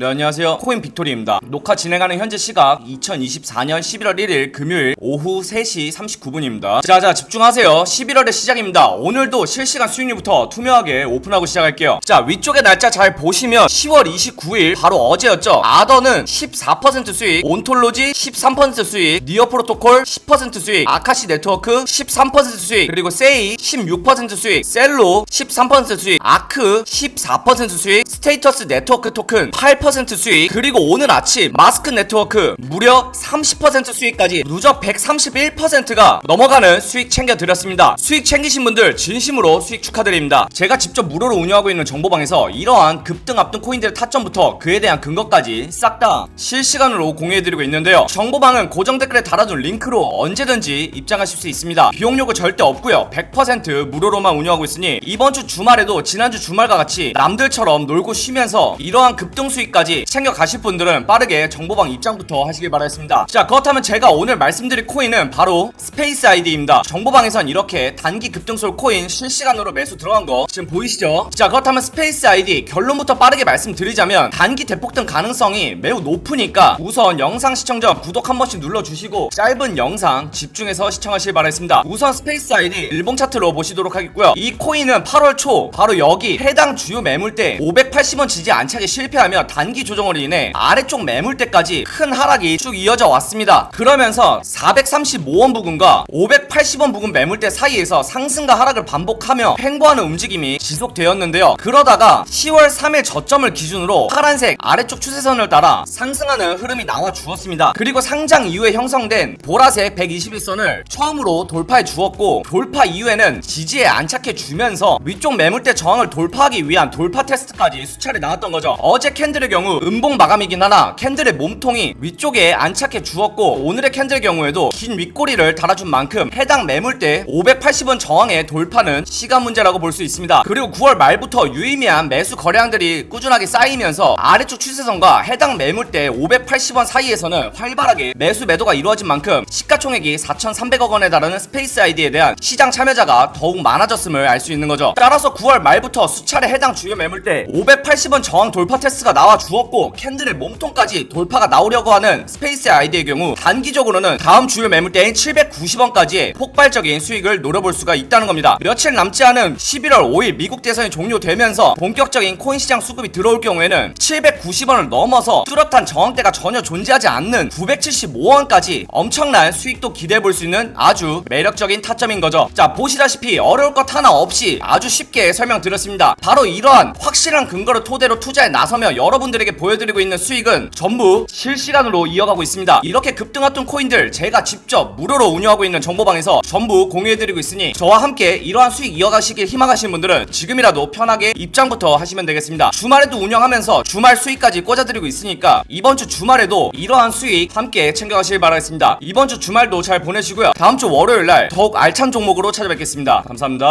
네 안녕하세요. 코인 빅토리입니다. 녹화 진행하는 현재 시각 2024년 11월 1일 금요일 오후 3시 39분입니다. 자자 집중하세요. 11월의 시작입니다. 오늘도 실시간 수익률부터 투명하게 오픈하고 시작할게요. 자 위쪽에 날짜 잘 보시면 10월 29일 바로 어제였죠. 아더는 14% 수익 온톨로지 13% 수익 니어 프로토콜 10% 수익 아카시 네트워크 13% 수익 그리고 세이 16% 수익 셀로 13% 수익 아크 14% 수익 스테이터스 네트워크 토큰 8% 수익 그리고 오늘 아침 마스크 네트워크 무려 30% 수익까지 누적 131%가 넘어가는 수익 챙겨드렸습니다. 수익 챙기신 분들 진심으로 수익 축하드립니다. 제가 직접 무료로 운영하고 있는 정보방에서 이러한 급등 압등 코인들의 타점부터 그에 대한 근거까지 싹 다 실시간으로 공유해드리고 있는데요. 정보방은 고정 댓글에 달아둔 링크로 언제든지 입장하실 수 있습니다. 비용 요구 절대 없고요. 100% 무료로만 운영하고 있으니 이번 주 주말에도 지난주 주말과 같이 남들처럼 놀고 쉬면서 이러한 급등 수익 까지 챙겨 가실 분들은 빠르게 정보방 입장부터 하시길 바라겠습니다. 자 그렇다면 제가 오늘 말씀드릴 코인은 바로 스페이스 아이디입니다. 정보방에선 이렇게 단기 급등솔 코인 실시간으로 매수 들어간 거 지금 보이시죠? 자 그렇다면 스페이스 아이디 결론부터 빠르게 말씀드리자면 단기 대폭등 가능성이 매우 높으니까 우선 영상 시청 전 구독 한 번씩 눌러주시고 짧은 영상 집중해서 시청하시길 바라겠습니다. 우선 스페이스 아이디 일봉 차트로 보시도록 하겠고요. 이 코인은 8월 초 바로 여기 해당 주요 매물대 580원 지지 안착에 실패하며 단기 조정으로 인해 아래쪽 매물대까지 큰 하락이 쭉 이어져 왔습니다. 그러면서 435원 부근과 580원 부근 매물대 사이에서 상승과 하락을 반복하며 횡보하는 움직임이 지속되었는데요. 그러다가 10월 3일 저점을 기준으로 파란색 아래쪽 추세선을 따라 상승하는 흐름이 나와 주었습니다. 그리고 상장 이후에 형성된 보라색 121선을 처음으로 돌파해 주었고 돌파 이후에는 지지에 안착해 주면서 위쪽 매물대 저항을 돌파하기 위한 돌파 테스트까지 수차례 나왔던 거죠. 어제 캔들의 경우 음봉 마감이긴 하나 캔들의 몸통이 위쪽에 안착해 주었고 오늘의 캔들의 경우에도 긴 윗꼬리를 달아준 만큼 해당 매물대 580원 저항의 돌파는 시간 문제라고 볼 수 있습니다 그리고 9월 말부터 유의미한 매수 거래량들이 꾸준하게 쌓이면서 아래쪽 추세선과 해당 매물대 580원 사이에서는 활발하게 매수 매도가 이루어진 만큼 시가총액이 4,300억 원에 달하는 스페이스 아이디에 대한 시장 참여자가 더욱 많아졌음을 알 수 있는 거죠. 따라서 9월 말부터 수차례 해당 주요 매물대 580원 저항 돌파 테스트가 나와 주 었고 캔들의 몸통까지 돌파가 나오려고 하는 스페이스 아이디의 경우 단기적으로는 다음 주요 매물대인 790원까지의 폭발적인 수익을 노려볼 수가 있다는 겁니다. 며칠 남지 않은 11월 5일 미국 대선이 종료되면서 본격적인 코인 시장 수급이 들어올 경우에는 790원을 넘어서 뚜렷한 저항대가 전혀 존재하지 않는 975원까지 엄청난 수익도 기대해 볼 수 있는 아주 매력적인 타점인 거죠. 자, 보시다시피 어려울 것 하나 없이 아주 쉽게 설명드렸습니다. 바로 이러한 확실한 근거를 토대로 투자에 나서며 여러분들에게 보여드리고 있는 수익은 전부 실시간으로 이어가고 있습니다. 이렇게 급등했던 코인들 제가 직접 무료로 운영하고 있는 정보방에서 전부 공유해드리고 있으니 저와 함께 이러한 수익 이어가시길 희망하시는 분들은 지금이라도 편하게 입장부터 하시면 되겠습니다. 주말에도 운영하면서 주말 수익까지 꽂아드리고 있으니까 이번 주 주말에도 이러한 수익 함께 챙겨가시길 바라겠습니다. 이번 주 주말도 잘 보내시고요. 다음 주 월요일 날 더욱 알찬 종목으로 찾아뵙겠습니다. 감사합니다.